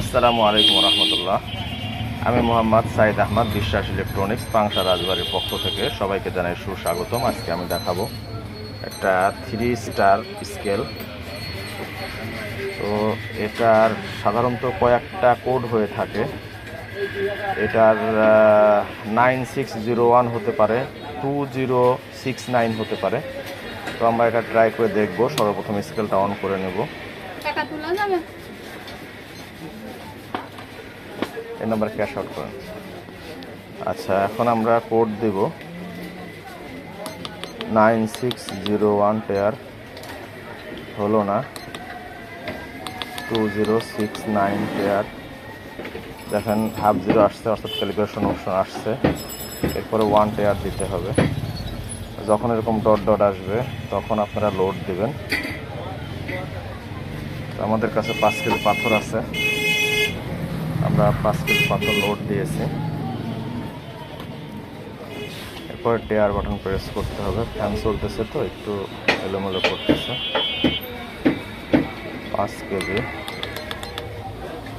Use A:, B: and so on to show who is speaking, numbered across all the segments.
A: আসসালামু আলাইকুম রহমতুল্লাহ। আমি মোহাম্মদ সাইদ আহমদ, বিশ্বাস ইলেকট্রনিক্স, পাংশা রাজবাড়ির পক্ষ থেকে সবাইকে জানাই সুস্বাগতম। আজকে আমি দেখাবো একটা থ্রি স্টার স্কেল তো এটার সাধারণত কয়েকটা কোড হয়ে থাকে। এটার নাইন সিক্স জিরো ওয়ান হতে পারে টু জিরো সিক্স নাইন হতে পারে। তো আমরা এটা ট্রাই করে দেখব। সর্বপ্রথম স্কেলটা অন করে নেব।
B: টাকা তোলা যাবে
A: এই নাম্বার ক্যাশ আউট করেন। আচ্ছা এখন আমরা কোড দেব। Nine six zero one pair হলো না। Two zero six nine pair দেখেন হাফ জিরো আসছে, অর্থাৎ ক্যালিব্রেশন অপশন আসছে। এরপরে ওয়ান পেয়ার দিতে হবে। যখন এরকম ডট ডট আসবে, তখন আপনারা লোড দিবেন। তো আমাদের কাছে পাঁচ কেজি পাথর আছে। আমরা পাঁচ কেজি পাথর লোড দিয়েছি। এরপর টেয়ার বাটন প্রেস করতে হবে। ফ্যান চলতেছে তো, একটু এলোমেলো করতেছে। পাঁচ কেজি।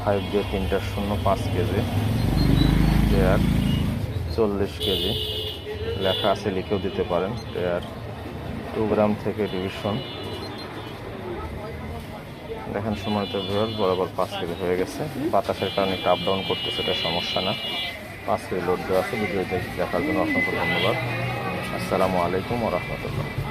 A: ফাইভ দিয়ে তিনটা শূন্য, পাঁচ কেজি। টেয়ার চল্লিশ কেজি। লেখা আছে, লিখেও দিতে পারেন। টেয়ার টু গ্রাম থেকে ডিভিশন দেখেন সময় তো ভিউয়ার্স বরাবর পাঁচ কেজি হয়ে গেছে। বাতাসের কারণে একটু আপ ডাউন করতেছে সমস্যা না। পাঁচ কেজি লোড দেওয়া আছে ভিডিও দেখার জন্য অসংখ্য ধন্যবাদ। আসসালামু আলাইকুম ও রহমতুল্লাহ।